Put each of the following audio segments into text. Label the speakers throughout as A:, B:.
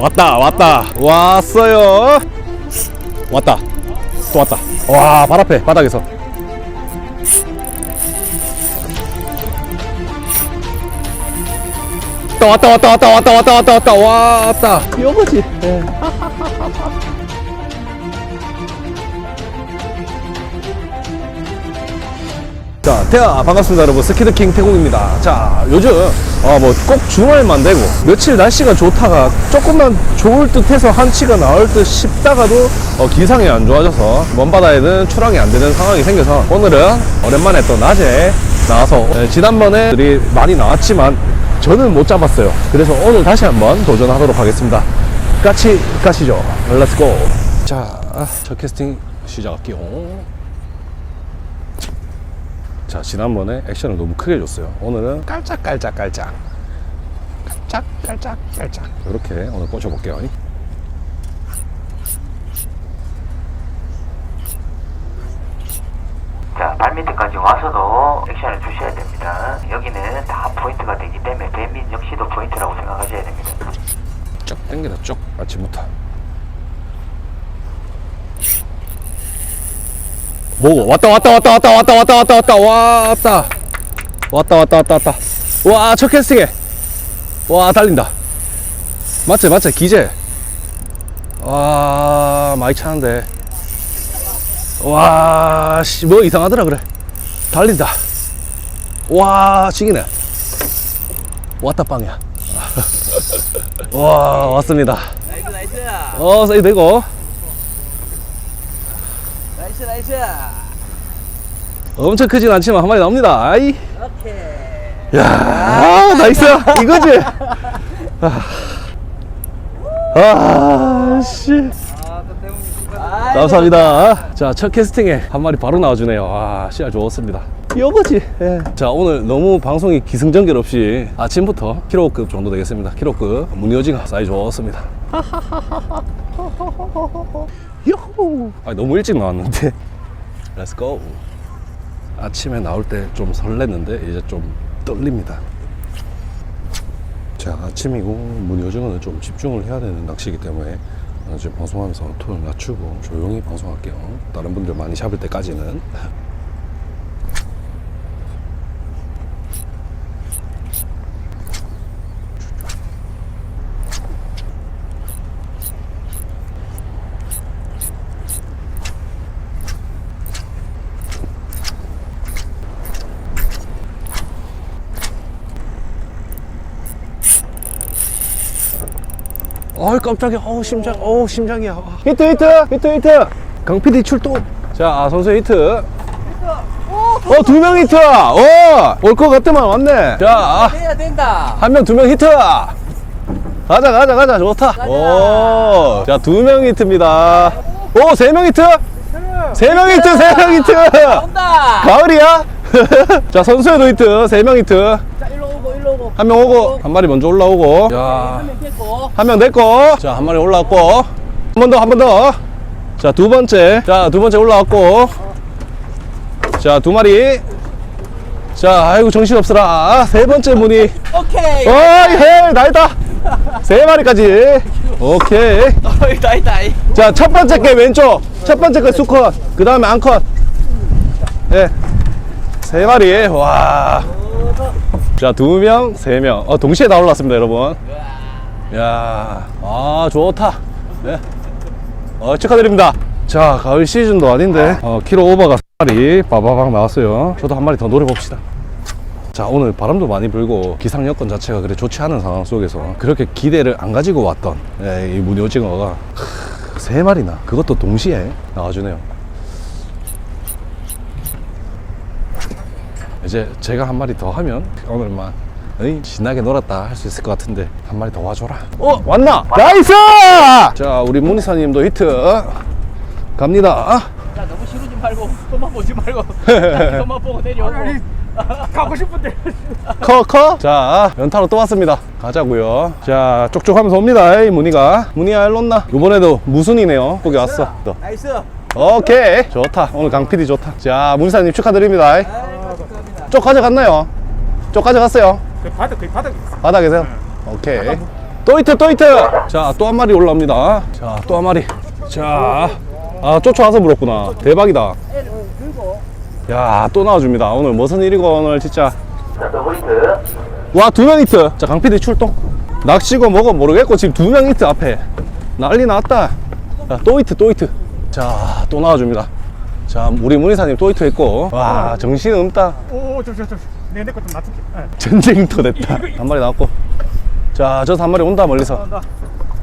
A: 왔다 왔다. 왔어요. 왔다. 또 왔다. 와 발 앞에 바닥에서. 또 왔다 왔다 왔다 왔다 왔다 왔다 왔다. 왔다. 이거지 자, 태아 반갑습니다, 여러분. 스키드킹 태국입니다. 자, 요즘 어, 뭐꼭 주말만 되고 며칠 날씨가 좋다가 조금만 좋을 듯해서 한치가 나올 듯 싶다가도 어, 기상이 안 좋아져서 먼 바다에는 출항이 안 되는 상황이 생겨서 오늘은 오랜만에 또 낮에 나와서 예, 지난번에 들이 많이 나왔지만 저는 못 잡았어요. 그래서 오늘 다시 한번 도전하도록 하겠습니다. 같이 가시죠. 렛츠고. 자, 아, 첫 캐스팅 시작할게요. 자 지난번에 액션을 너무 크게 줬어요. 오늘은 깔짝깔짝깔짝. 깔짝깔짝깔짝. 이렇게 오늘 꽂혀볼게요.
B: 자, 발밑에까지 와서도 액션을 주셔야 됩니다. 여기는 다 포인트가 되기 때문에 뱀밑 역시도 포인트라고 생각하셔야 됩니다.
A: 쭉 당겨라 쭉 아침부터 뭐고 왔다 왔다 왔다 왔다 왔다 왔다 왔다 왔다. 왔다. 왔다 왔다 왔다 왔다. 와첫 캐스팅에. 와 달린다. 맞지 맞지? 기재. 와 많이 차는데. 와씨 뭐 이상하더라 그래. 달린다. 와 지기네. 왔다 빵이야. 와 왔습니다.
C: 나이스 나이스.
A: 어 사이 되고
C: 나이스 나이스.
A: 엄청 크진 않지만 한 마리 나옵니다. 아이.
C: 오케이.
A: 야 나이스. 이거지? 아씨.
C: 아 또 때문에 아,
A: 감사합니다. 자첫 캐스팅에 한 마리 바로 나와주네요. 아 씨알 좋았습니다. 이거지? 예. 자 오늘 너무 방송이 기승전결 없이 아침부터 키로급 정도 되겠습니다. 키로급. 무늬오징어 사이 좋았습니다 요호. 아 너무 일찍 나왔는데. 렛츠고 아침에 나올 때 좀 설렜는데 이제 좀 떨립니다. 자 아침이고 무늬오징어는 좀 집중을 해야 되는 낚시이기 때문에 어, 지금 방송하면서 톤을 낮추고 조용히 방송할게요. 다른 분들 많이 잡을 때까지는 어이 깜짝이야. 어우 심장 어우 심장이야. 어. 히트 히트 히트 히트. 강PD 출동 자 아, 선수 히트. 어 두 명 히트. 어 올 것 같더만 왔네. 자한
C: 해야 된다.
A: 명두 명 히트. 가자 가자 가자. 좋다. 오자 두 명 히트입니다. 오 세 명 히트. 세 명 히트 세 명 히트.
C: 온다.
A: 가을이야? 자 선수에도 히트. 세 명 히트 한 명 오고 한 마리 먼저 올라오고.
C: 한 명
A: 됐고. 자 한 마리 올라왔고. 한 번 더 한 번 더. 자 두 번째. 자 두 번째 올라왔고. 자 두 마리. 자 아이고 정신없어라. 세 번째 문이.
C: 오케이.
A: 어이 헬다 했다. 세 마리까지. 오케이.
C: 어이 다이 다이
A: 자 첫 번째 게 왼쪽. 첫 번째 게 수컷. 그 다음에 암컷. 예세 마리. 와 자 두 명 세 명. 어 동시에 다 올랐습니다 여러분. 야 아 좋다. 예. 어 축하드립니다. 자 가을 시즌도 아닌데. 어 키로 오버가 마리 바바박 나왔어요. 저도 한 마리 더 노려봅시다. 자 오늘 바람도 많이 불고 기상 여건 자체가 그래 좋지 않은 상황 속에서 그렇게 기대를 안 가지고 왔던 예, 이 무늬 오징어가 크, 세 마리나 그것도 동시에 나와주네요 이제 제가 한 마리 더 하면 오늘만 에이, 신나게 놀았다 할 수 있을 것 같은데 한 마리 더 와줘라 어 왔나 나이스 자 우리 문희사님도 히트 갑니다
C: 자 너무 시루지 말고 그만 보지 말고 그만 보고 내려오고 가고 싶은데
A: 커, 커? 자, 연타로 또 왔습니다. 가자고요 자, 쪽쪽 하면서 옵니다. 이 무늬가. 무늬야, 일로 온나? 이번에도 무순이네요. 거기 왔어. 또.
C: 나이스
A: 오케이. 좋다. 오늘 강PD 좋다. 자, 문사님 축하드립니다.
C: 아이고 축하합니다
A: 쪽 가져갔나요? 쪽 가져갔어요.
D: 그 바닥 거의 바닥
A: 바닥에서요? 오케이. 또 히트 또 히트 자 또 한 마리 올라옵니다. 자 또 한 마리. 자 아 쫓아와서 물었구나. 대박이다. 야 또 나와줍니다. 오늘 무슨 일이고 오늘 진짜.
B: 자.
A: 와두 명 히트. 자 강PD 출동. 낚시고 뭐고 모르겠고 지금 두 명 히트 앞에. 난리 났다. 자, 또 히트 또 히트. 자 또 나와줍니다 자 우리 문희사님 또 히트 했고. 와 정신 없다.
C: 오, 저, 저, 저. 내, 내거좀 놔둘게. 예.
A: 전쟁터 됐다. 한 마리 나왔고. 자 저서 한 마리 온다 멀리서.
C: 간다.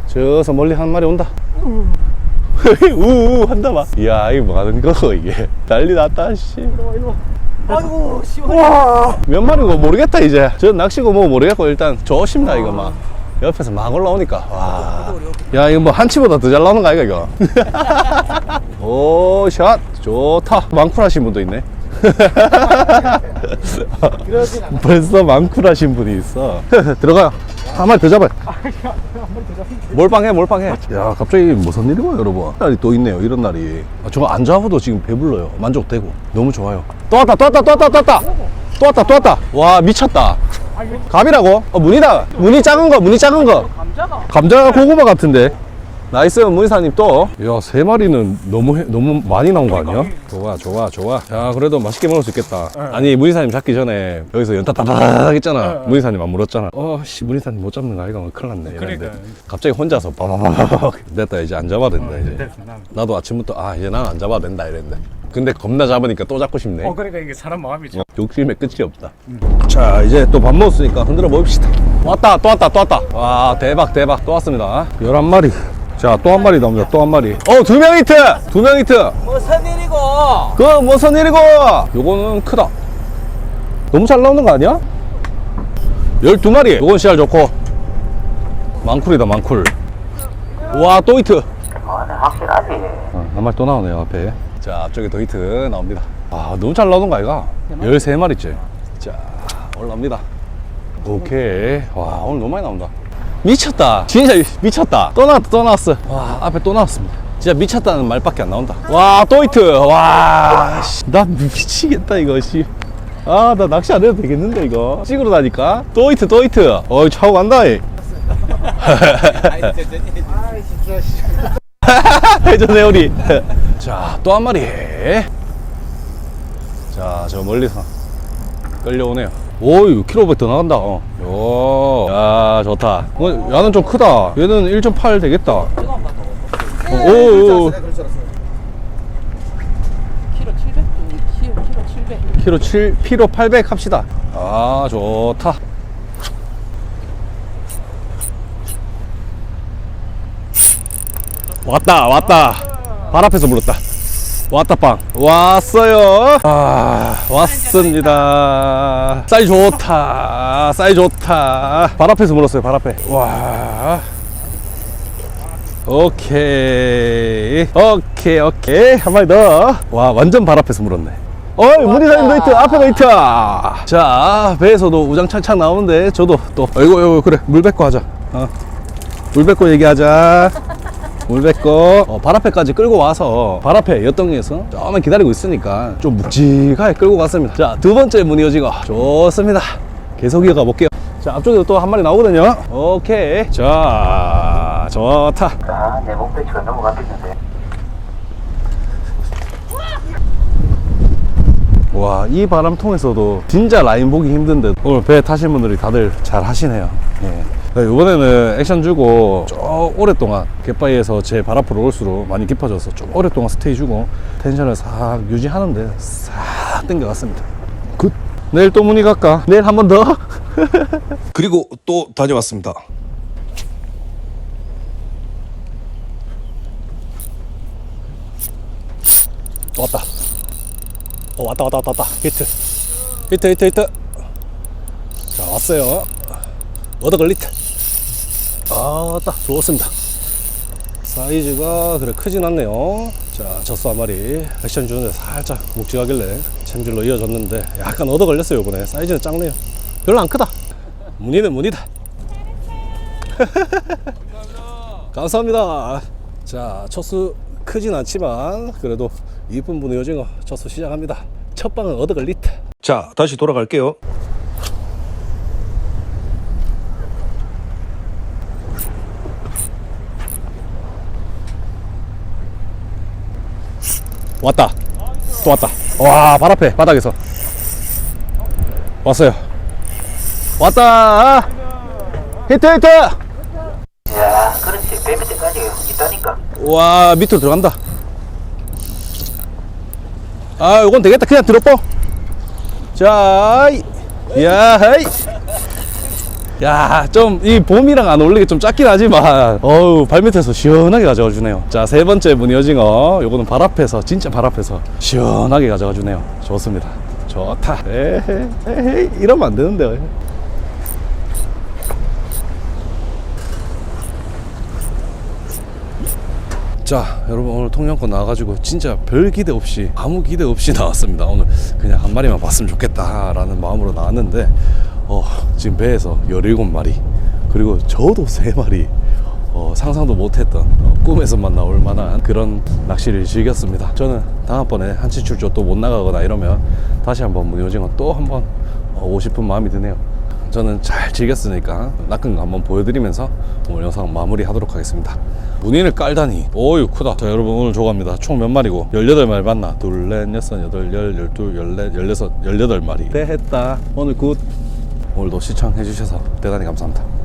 A: 저서 멀리 한 마리 온다. 우우 한다 봐. 이야 이거 뭐 하는 거 이게. 난리 났다 씨몇
C: 아이고, 시원해.
A: 마리고 모르겠다 이제. 저 낚시고 뭐 모르겠고 일단 조심다 이거 막 옆에서 막 올라오니까 와 야 이거 뭐 한치보다 더 잘 나오는 거 아이가 이거? 오샷. 좋다. 망쿨 하신 분도 있네. 벌써 망쿨 하신 분이 있어. 들어가요. 한 마리 더 잡아요. 몰빵해 몰빵해. 야 갑자기 무슨 일이고 여러분? 날이 또 있네요 이런 날이. 아, 저거 안 잡아도 지금 배불러요. 만족되고. 너무 좋아요. 또 왔다 또 왔다 또 왔다 또 왔다. 또 왔다 또 왔다. 와 미쳤다 갑이라고? 어 문이다. 문이 작은 거 문이 작은 거.
C: 감자가.
A: 감자 고구마 같은데. 나이스 문희사님 또 야 세 마리는 너무 해- 너무 많이 나온 거 아니야? 좋아 좋아 좋아. 야 그래도 맛있게 먹을 수 있겠다. 아니 문희사님 잡기 전에 여기서 연타 따다닥 했잖아. 문희사님 안 물었잖아. 어씨 문희사님 못 잡는 거 아이가 뭐 큰일 났네 이랬는데.
C: 그러니까.
A: 갑자기 혼자서 빠바바박 됐다 이제 안 잡아도 된다 이제. 나도. 아침부터 아 이제 난 안 잡아도 된다 이랬는데 근데 겁나 잡으니까 또 잡고 싶네
C: 어, 그러니까 이게 사람 마음이죠.
A: 욕심의 끝이 없다. 자, 이제 또 밥 먹었으니까 흔들어 봅시다. 왔다, 또 왔다, 또 왔다. 와, 대박, 대박. 또 왔습니다. 11마리. 자, 또 한 마리 나옵니다. 또 한 마리. 어, 두 명 히트! 두 명 히트!
C: 무슨 일이고?
A: 그, 무슨 일이고! 요거는 크다. 너무 잘 나오는 거 아니야? 12마리. 요건 씨알 좋고. 망쿨이다, 망쿨. 와, 또 히트.
B: 아, 네, 확실하지.
A: 어, 한 마리 또 나오네요 앞에 자 앞쪽에 더 히트 나옵니다. 아 너무 잘 나오는 거 아이가? 13마리째. 자 올라옵니다. 오케이. 와 오늘 너무 많이 나온다. 미쳤다. 진짜 미쳤다. 또 나왔다 또 나왔어. 와 앞에 또 나왔습니다. 진짜 미쳤다는 말밖에 안 나온다. 와 또 히트. 와나 미치겠다 이거 씨 아 나 낚시 안 해도 되겠는데 이거. 찍으러 다니까? 또 히트 또 히트. 어이 차고 간다 이. 회전 회오리. 자, 또 한 마리. 자, 저 멀리서 끌려오네요. 오이, 킬로미터 나간다. 어. 요. 야, 좋다. 어, 야는 좀 크다. 얘는 1.8 되겠다. 어, 오, 오,
C: 키로 700, 키로, 키로 700.
A: 키로 7, 피로 800 합시다. 아, 좋다. 왔다, 왔다. 발 앞에서 물었다. 왔다, 빵. 왔어요. 아, 왔습니다. 사이 좋다. 사이 좋다. 발 앞에서 물었어요, 발 앞에. 와. 오케이. 오케이, 오케이. 한 마리 더. 와, 완전 발 앞에서 물었네. 어이, 문희사님 노이트, 앞에 노이트. 자, 배에서도 우장창창 나오는데, 저도 또, 어이구, 어이구, 그래. 물 뱉고 하자. 어. 물 뱉고 얘기하자. 물 뱉고, 어, 발 앞에까지 끌고 와서, 발 앞에 옆동에서 조금만 기다리고 있으니까, 좀 묵직하게 끌고 갔습니다. 자, 두 번째 문이 오징어. 좋습니다. 계속 이어가 볼게요. 자, 앞쪽에도 또 한 마리 나오거든요. 오케이. 자, 좋다.
B: 아, 내 목표치가 넘어갔겠는데.
A: 와, 이 바람 통해서도 진짜 라인 보기 힘든데 오늘 배 타신 분들이 다들 잘 하시네요. 예. 네, 이번에는 액션 주고 좀 오랫동안 갯바위에서 제 발 앞으로 올수록 많이 깊어져서 좀 오랫동안 스테이 주고 텐션을 싹 유지하는데 싹 땡겨갔습니다. 굿. 내일 또 문의 갈까? 내일 한 번 더? 그리고 또 다녀왔습니다. 또 왔다. 어, 왔다, 왔다, 왔다, 왔다. 히트. 히트, 히트, 히트. 자, 왔어요. 워더걸 히트. 아, 왔다. 좋습니다. 사이즈가 그래 크진 않네요. 자, 젖소 한 마리 액션 주는데 살짝 묵직하길래 챔질로 이어졌는데 약간 얻어 걸렸어요, 이번에. 사이즈는 작네요. 별로 안 크다. 무늬는 무늬다. 감사합니다. 자, 첫수 크진 않지만 그래도 이쁜 분의 오징어 첫수 시작합니다. 첫 방은 얻어 걸리트. 자, 다시 돌아갈게요. 왔다. 또 왔다. 와, 발 앞에, 바닥에서. 왔어요. 왔다. 히트, 히트!
B: 야, 그렇지. 배 밑에까지 있다니까.
A: 와, 밑으로 들어간다. 아, 요건 되겠다. 그냥 들어뻐. 자, 이- 야, 헤이. 야, 좀, 이 봄이랑 안 어울리게 좀 작긴 하지만, 어우, 발밑에서 시원하게 가져가 주네요. 자, 세 번째 무늬 오징어. 요거는 발 앞에서, 진짜 발 앞에서 시원하게 가져가 주네요. 좋습니다. 좋다. 에헤, 에헤, 이러면 안 되는데. 자 여러분 오늘 통영권 나와가지고 진짜 별 기대 없이 아무 기대 없이 나왔습니다 오늘 그냥 한 마리만 봤으면 좋겠다라는 마음으로 나왔는데 어, 지금 배에서 17마리 그리고 저도 3마리 어, 상상도 못했던 어, 꿈에서만 나올 만한 그런 낚시를 즐겼습니다. 저는 다음번에 한치 출조 또 못 나가거나 이러면 다시 한번 무효징어 또 한번 어, 오고 싶은 마음이 드네요. 저는 잘 즐겼으니까 낚은 거 한번 보여드리면서 오늘 영상 마무리 하도록 하겠습니다. 무늬를 깔다니. 오유 크다. 자 여러분 오늘 조갑니다. 총 몇 마리고? 18마리 맞나? 둘, 넷, 여섯, 여덟, 열, 열둘, 열넷, 열여섯, 열여덟 마리. 네 했다. 오늘 굿 오늘도 시청해 주셔서 대단히 감사합니다